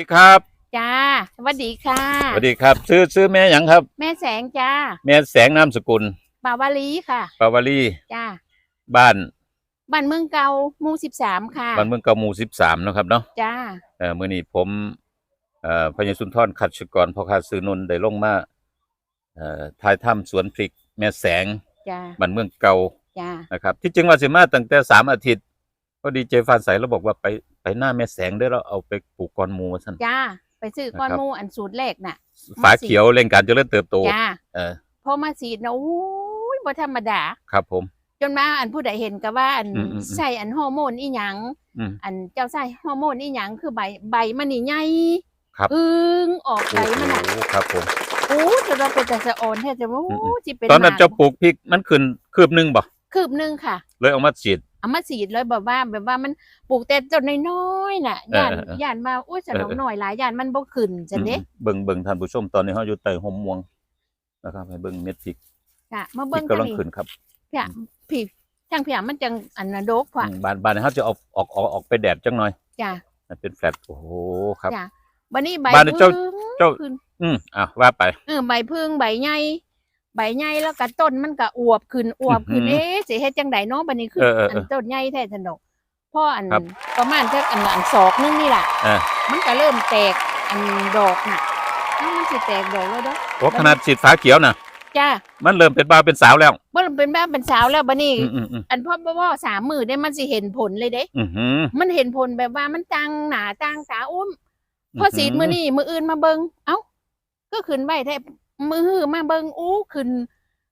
ดีครับ จ้า สวัสดีค่ะ สวัสดีครับ ซื้อซื้อแม่หยังครับ แม่แสงจ้าแม่แสงนามสกุลปาวาลีค่ะ ปาวารีจ้าบ้านบ้านเมืองเก่าหมู่สิบสามค่ะ บ้านเมืองเก่าหมู่สิบสามนาะครับเนาะจ้า เอ่อมื่อนี้ผมเอ่อพญสุนทรขัดชกรพ่อค้าซื้อนนท์ได้ลงมาเอ่อทายถ้ำสวนพริก แม่แสงจ้า บ้านเมืองเก่าจ้า นะครับ ที่จริงว่าสิมาตั้งแต่สามอาทิตย์ ก็ดีเจฟานใสเราบอกว่าไปไปหน้าแม่แสงได้แล้วเอาไปปลูกกอนหมูว่าซั่น จ้า ไปซื้อก้อนนะครับ หมูอันสูตรแรกน่ะฝาเขียวเร่งการเจริญเติบโต จ้าเออพอมาสีดนะโอ้ยบ่ธรรมดา ครับผม จนมาอันผู้ใดเห็นก็ว่าอันอืมอืมอืม ใส่อันฮอร์โมนอีหยัง อืม อันเจ้าใส่ฮอร์โมนอีหยังคือใบใบมันนี่ใหญ่ครับ อึ้งออกโอ้ใบมันน่ะโหครับผม โอ้จะเราเป็นแต่สะออนแท้จะว่าอืมโอ้สิเป็นตอนนั้นหมเจ้าปลูกพริกมันขึ้นคืบหนึงบ่ คืบหนึงค่ะ เลยเอามาฉีด เอามาสีดเลยแบบว่า แบบว่ามันปลูกแต่ต้นน้อยๆน่ะเออย่านเออเออ ย่านมาอุ้ยสนองเออเออหน่อยหลายย่านมันบ่ขึ้นจังเด้อืมเบิ่งเบิ่งท่านผู้ชมตอนนี้เฮาอยู่ใต้ห่มม่วงนะครับ ให้เบิ่งเม็ดพริกค่ะมาพริเบิ่กงกำลังนี่ขึ้นครับพี่อะพี่ทางพี่อะมันจังอันน่ะดกพ่ะอืมบานบานนี้เฮาจะเอาออกออกออกไปแดดจังหน่อยจ้ะ มันเป็นแฟลตโอ้โหครับ จ้ะ บัดนี้ใบบ้านนี้เจ้าพึ่งเจ้าขึ้นอืมอะว่าไป เออใบพึ่งใบใหญ่ ใบใหญ่แล้วก็ต้นมันก็อวบขึ้นอวบขึ้นอื้อหือเอ๊ะสิเฮ็ดจังไดเนาะบัดนี้คือเออเออเอออัอันต้นใหญ่แท้สนกพออันครับประมาณจักอันอันศอกนึงนี่ล่ะเออมันก็เริ่มแตกอันดอกน่ะเอ้ามันสิแตกดอกแล้วเด้อโอ้ขนาดฉีดฝาเขียวน่ะจ้ามันเริ่มเป็นบาวเป็นสาวแล้ว บ่เป็นแบบเป็นสาวแล้วบัดนี้ อืมอืมอืมอันพ่อบ่ว่าสามมือได้มันสิเห็นผลเลยเด้ อือหือ มันเห็นผลแบบว่ามันตังหนาตังตาอุ้มพออหือ สีดมือนี่มืออื่นมาเบิงเอ้า ก็ขึ้นไว้แทบ มือหือมาเบิงอู้ขึ้น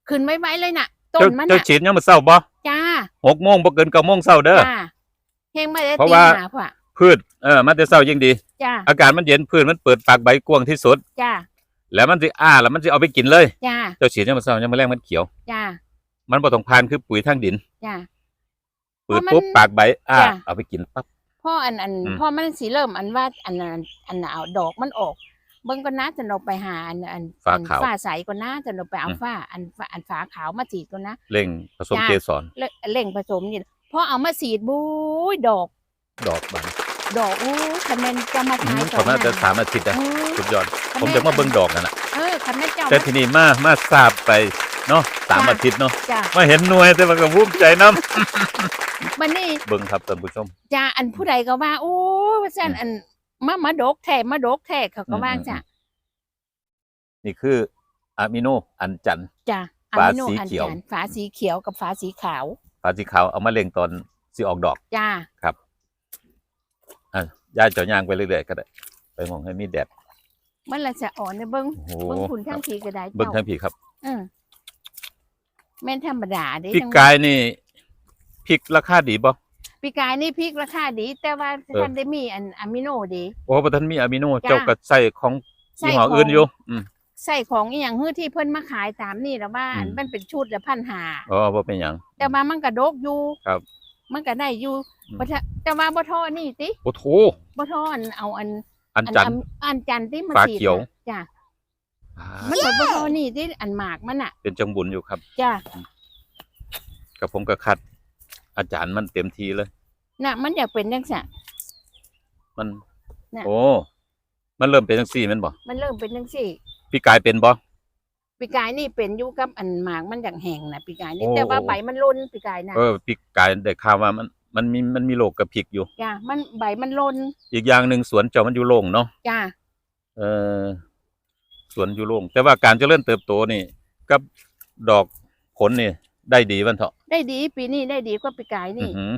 ขึ้นไว้ไว้เลยน่ะต้เจ้านมันเจ้าน่ะฉีดยังมื้อเช้าบ่จ้าหกโมงบ่เกินเก้าโมงเช้าเด้อ จ้าเฮงไม่ได้เพราะตีว่า หาพ่ะพืชเออมาแต่เช้ายิ่งดี จ้าอากาศมันเย็นพืชมันเปิดปากใบกว้างที่สุด จ้าแล้วมันสิอ้าแล้วมันสิเอาไปกินเลย จ้าเจ้าฉีดยังมื้อเช้ายังมื้อแรงมันเขียว จ้ามันบ่ต้องผ่านคือปุ๋ยทางดินจ้า เปิดเพราะมันปุ๊บปากใบอ้าจ้ะ เอาไปกินปั๊บ พ่ออันอันอืม พ่อมันสีเริ่มอันว่าอันอันอันน่ะเอาดอกมันออก เบิ่งก็น่าจะเราไปหาอันอันฟ้าอันขาวฟ้าใสก็น่าจะเราไปเอาอืมฟ้าอันฟ้าอันฟ้าขาวมาจีดก็นะเร่งผสมจ้ะเกสรเร่เร่งผสมนี่พอเอามาสีดบู๊ยดอก ดอกบานดอกอู้คันแม่นจะมาอืทายมเขาน่าจะสามอาทิตย์นะเออสุดยอดคันผมแจะมาเบิ่งดอกนั่นน่ะเออคันแม่นเจ้าแต่ทีนี้มามาทราบไปเนาะสามจ้ะอาทิตย์เนาะจ้ามาเห็นหน่วยแต่มันก็ภูมิใจนํมันนี่เบิ่งครับท่านผู้ชมจ้าอันผู้ใดก็ว่าโอ้ว่าซั่นอัน มามาดกแท้มาดกแท้เขาก็ว่าอืมจ้ะนี่คืออะมิโนอันจันทร์จ้าฝาอะมิโนสีอันเขียวจันทร์ฝาสีเขียวกับฝาสีขาวฝาสีขาวเอามาเล่งตอนสิออกดอกจ้าอะย้ายเจ้าย่างไปเรื่อยๆก็ได้ ไปมองให้มีแดดมันละจะอ่อนเนี่ยเบิ้งโอ้โหเบิ้งคุณทั้งทีก็ได้เบิ่งเจ้าทั้งผีครับเออแม่นธรรมดาเด้พริกจังกายนี่พริกราคาดีบ่ ปีกายนี่พริกราคาดี แต่ว่าเออท่านได้มีอันอะมิโนดีโอ้บ่ทันมีอะมิโนจ้ะเจ้าก็ใส่ของใส่ยี่ห้อของอื่นอยู่อืมใส่ของอีหยังฮื้อที่เพิ่นมาขายตามนี่แล้วว่าอืมมันเป็นชุดละพันหาอ๋อบ่เป็นหยังแต่ว่ามันก็ดกอยู่ครับ มันก็ได้อยู่อืมบ่ทะแต่ว่าบ่ทอนี่ติโอ้โถบ่ทออันเอาอันอันจันทร์อันจันทร์ที่มาฝาสีดเขียวน่ะจ้ะมันบ่บ่ทอนี่ที่อันหมากมันน่ะ เป็นจังบุญอยู่ครับจ้ะกับผมก็คัด อาจารย์มันเต็มทีเลย น่ะ มันอยากเป็นจังซั่น มัน น่ะ โอ้ มันเริ่มเป็นจังซี่แม่นบ่มันเริ่มเป็นจังซี่ พี่กายเป็นบ่ ปีกายนี่เป็นอยู่กับอันหมากมันอย่างแห้งนะปีกายนี่โอ้ แต่ว่าใบมันล้นปีกายนะเออพี่กายได้ข่าวว่ามัน มันมีมันมีโรคกับพริกอยู่ จ้ามันใบมันล้นอีกอย่างหนึ่งสวนเจ้ามันอยู่โล่งเนาะ จ้าเออสวนอยู่โล่งแต่ว่าการเจริญเติบโตนี่ กับดอกผลนี่ ได้ดีวันเถาะได้ดีปีนี้ได้ดีกว่าปีกายอื้นี่อหือ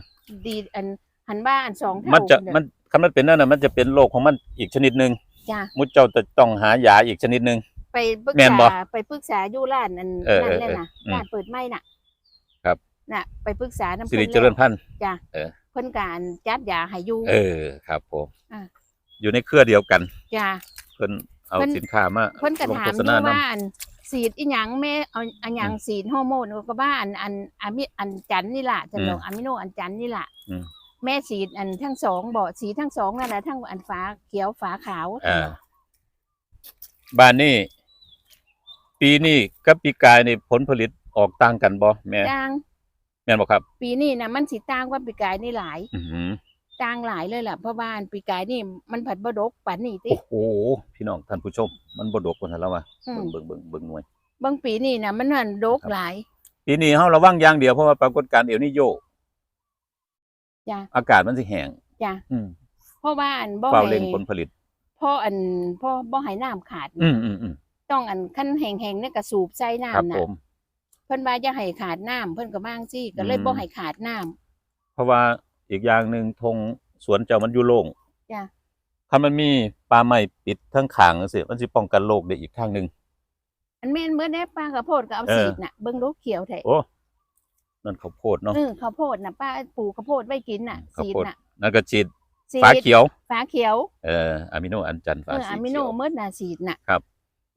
ดีอันหันบ้าอันสองเท่ามันจะเด้อมันคันมันเป็นนั่นน่ะมันจะเป็นโรคของมันอีกชนิดหนึ่งจ้ามุดเจ้าจะต้องหายาอีกชนิดหนึ่ง ไปปรึกแม่นบ่ษาไปปรึกษาอยู่ร้านอันเออนั่นเออแหละนะเอออืมร้านเปิดไม่น่ะครับ น่ะ ไปปรึกษาน้ำสิริพิ่นเจริญพันธุ์ จ้าเออ เพิ่นการจัดยาให้อยู่ เออครับผมอ่าอยู่ในเครือเดียวกัน จ้าเพิ่นเอาเพิ่น สินค้ามาเพิ่นก็ลงถาโฆมษอณายู่นำว่าอัน สีดอีหยังแม่เอาอันหยังสีดฮอร์โมนก็ว่าอันอันอันมิอันจันนี่ล่ะจะลงอะมิโนอันจันนี่ล่ะอืม แม่สีดอันทั้งสองบอกสีทั้งสองนั่นแหละทั้งอันฟ้าเขียวฟ้าขาวอ่าบ้านนี้ ปีนี้กับปีกายนี่ผลผลิตออกต่างกันบ่แม่จ้างแม่นบ่ครับ ปีนี้นะมันสีต่างกว่าปีกายนี่หลาย อือหือ ต่างหลายเลยล่ะเพราะว่าอันปีกายนี่มันผัดบ่ดกปานนี้ติ โอ้โหพี่น้องท่านผู้ชม มันบ่ดกคนทันแล้วว่ะอืม เบิ่งเบิ่งเบิ่งเบิ่งหน่วย บางปีนี่นะมันหันดกหลาย ปีนี้เฮาระวังอย่างเดียวเพราะว่าปรากฏการณ์เอลนิโยจ้ะ อากาศมันสิแห้งจ้ะอืมเพราะว่าอันบ่เฝ้าให้เร่งผลผลิตเพราะอันเพราะบ่ให้น้ำขาดอืมอืมอืมต้องอันคันแห้งๆเนี่ยก็สูบใส่ครับน้ำผน่ะม เพิ่นว่าอย่าให้ขาดน้ำเพิ่นก็บ้างซี่ก็เลยอืม บ่ให้ขาดน้ำเพราะว่า อีกอย่างหนึ่งธงสวนเจ้ามันอยู่โล่งจ้ะถ้ามันมีป่าไม้ปิดทั้งขางจังซี่มันสิป้องกันโรคได้อีกทางหนึงอันแม่นเมื่อได้ป้าข้าวโพดก็เอาเออสีดน่ะเบิ่งลูกเขียวแท้โอ้นั่นข้าวโพดเนาะเออข้าวโพดน่ะป้าปลูกข้าวโพดไว้กินน่ะข้าวสีดโพดน่ะนั่นก็ฉีดสีดฟ้าเขียว ฟ้าเขียวเอ่ออะมิโนอันจันทร์เอฟ้าอสีอะมิโนเขียวเมื่อน่ะสีดน่ะครับ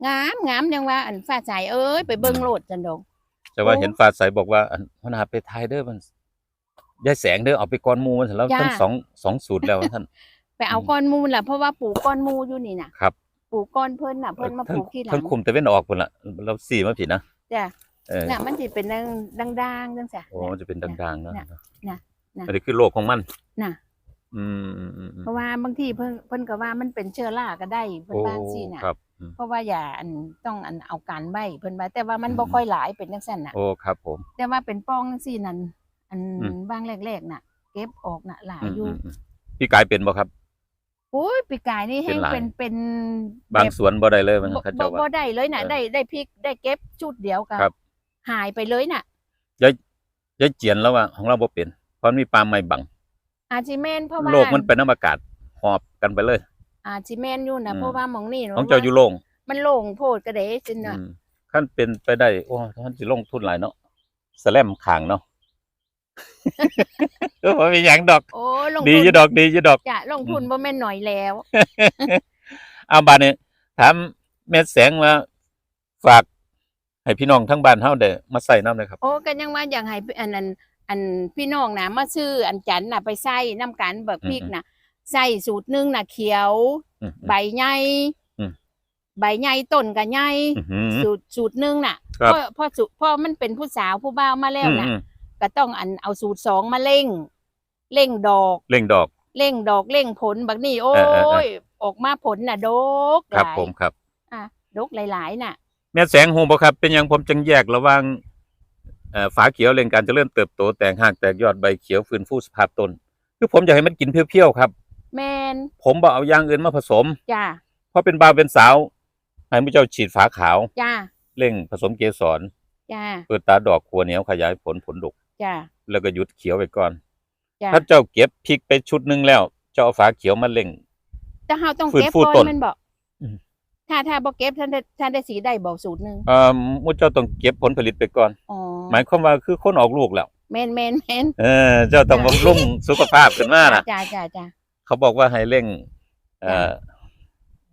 งามงามยังว่าอันฟ้าใสเอ้ยไปเบิ่งโลดจันดง แต่ว่าโอ้ เห็นฟ้าใสบอกว่าอันพนาไปทายเด้อมัน ยายแสงเด้อเอาไปก้อนหมูมันเสร็จแล้วจ้าทั้งสองสองสูตรแล้วท่าน ไปเอาอืมก้อนมูลล่ะเพราะว่าปลูกก้อนมูอยู่นี่น่ะครับ ปลูกก้อนเพิ่นน่ะเพิ่นมาปทั้งลูกที่หลัทั้งงคุมแต่เว้นออกพุ่นละเราสีมาผิดนะจ้ะเออน่ะมันสิเป็นดังดังๆจังซี่ โอ้มันจะเป็นดังๆเนาะน่ะน่ะน่ะอันนี้คือโลกของมันน่ะ อืมอืมอืมอืมเพราะว่าบางทีเพิ่นเพิ่นก็ว่ามันเป็นเชื้อราก็ได้เพิ่นโอ้ว่าซี่น่ะ ครับอืม เพราะว่าอย่าอันต้องอันเอาการไว้เพิ่นว่าแต่ว่ามันอืม บ่ค่อยหลายเป็นจังซั่นน่ะ โอ้ครับผม แต่ว่าเป็นป้องจังซี่นั่น อันอืม บางแรกๆน่ะ เก็บออกน่ะหลายอืมอยู่อืมอืมพี่กายเป็นบ่ครับ โอ้ยปีกายนี่เป็แห้นงหลาย เป็นเป็นบางแบบสวนบ่ได้เลยมันบ่เขาบ่เจ้าบ่ว่าได้เลยน่ะ เออได้ได้พริกได้เก็บชุดเดียวก็ครับ หายไปเลยน่ะ ยายยายเจียนแล้วว่าของเราบ่เป็นเพราะมันมีปลาไม้บังอาจิแม่นเพราะว่าโลกมันเป็นน้ำอากาศหอบกันไปเลย อาจิแม่นอยู่น่ะอืม เพราะว่าหมองนี่ของเจ้าอยู่โล่งมันโล่งโพดกระเดะจินน่ะ อืมขั้นเป็นไปได้โอ้ท่านสิลงทุนหลายเนาะสแลมขางเนาะเออ บ่มีหยังดอก โอ้ลงดีทุนอยู่ดอกดีอยู่ดอก จะลงทุนบ่แม่นหน่อยแล้ว เอาบาดนี้ถามแม่แสงว่าฝากให้พี่น้องทั้งบ้านเฮาได้มาใส่น้ำเลยครับ โอ้ก็ยังว่าอยากให้อันนั้นอันพี่น้องน่ะมาซื้ออันจันน่ะไปใส่น้ำกันเบิกพริกน่ะใส่สูตรหนึงน่ะเขียว อืม ใบใหญ่อืมใบใหญ่ต้นก็ใหญ่อื้อหือสูตรสูตรหนึงน่ะครับเพราะเพราะสูตรเพราะมันเป็นผู้สาวผู้บ่าวมาแล้วน่ะ อืม ก็ต้องอันเอาสูตรสองมาเร่งเร่งดอกเร่งดอกเร่งดอกเร่งผลบักนี่โอ้เออเออเออยออกมาผลน่ะดกครับหลายผมครับอะดกหลายๆน่ะ แม่แสงฮู้บ่ครับ เป็นหยังผมจึงแยกระหว่างเอ่อฝาเขียวเร่งการเจริญเติบโตแตกหากแตกยอดใบเขียวฟื้นฟูสภาพต้นคือผมอยากให้มันกินเพียวๆครับ แมนผมบ่เอาอย่างอื่นมาผสมจ้าเพราะเป็นบ่าวเป็นสาวให้ผู้เจ้าฉีดฝาขาวจ้าเร่งผสมเกสรจ้าเปิดตาดอกขัวเหนียวขยายผลผลดก จ้าแล้วก็หยุดเขียวไปก่อน จ้าถ้าเจ้าเก็บพริกไปชุดหนึงแล้ว เจ้าเอาฝาเขียวมาเร่ง แต่เฮาต้องฟื้นเก็บฟูก่อนต้นแมันบอกอืม ถ้าถ้าบ่เก็บท่านได้ท่านได้สีได้บอกสูตรหนึงเอ่อมุเจ้าต้องเก็บผลผลิตไปก่อน อ๋อหมายความว่าคือคนออกลูกแล้ว แมนแมนแมนเออ เจ้าต้องบำรุงสุขภาพขึ้นมาน่ะจ้าจ้าจ้าเขาบอกว่าให้เร่งเอ่อ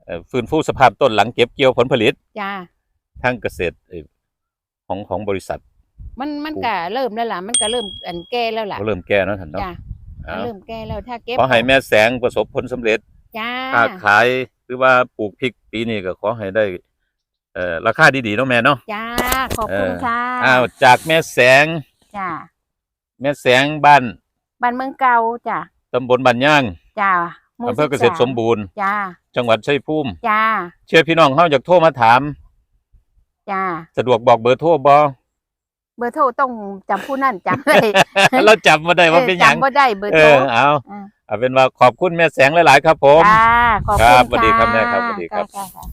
เอ่อฟื้นฟูสภาพต้นหลังเก็บเกี่ยวผลผลิตจ้าทางเกษตรเอ่อของของบริษัท มันมันก็เริ่มแล้วล่ะ มันก็เริ่มอันแก่แล้วล่ะเขาเริ่มแก้แล้วท่านเนาะจ้ามันเอาเริ่มแก่แล้วถ้าเก็บขอให้แม่แสงประสบผลสำเร็จจ้าค้าขายหรือว่าปลูกพริกปีนี้ก็ขอให้ได้เอ่อราคาดีๆเนาะแม่เนาะจ้าขอบคุณเออค่ะอ้าวจากแม่แสงจ้าแม่แสงบ้านบ้านเมืองเก่าจ้าตำบลบ้านย่างจ้าหมู่อำเภอเกษตร13สมบูรณ์จ้าจังหวัดชัยภูมิจ้าเชื่อพี่น้องเฮาอยากโทรมาถาม จ้าสะดวกบอกเบอร์โทรบ่ เบอร์โทรต้องจำผู้นั่นจำได้เราจำมาได้ว่าเป็นหยังจำบ่ได้เบอร์เอโทรอเอาอ่าเอาเป็นว่าขอบคุณแม่แสงหลาย ๆ ครับผมจ้าขอบครัคุบณสวัสดีครับแม่ครับสวัสดีครับจ้าจ้า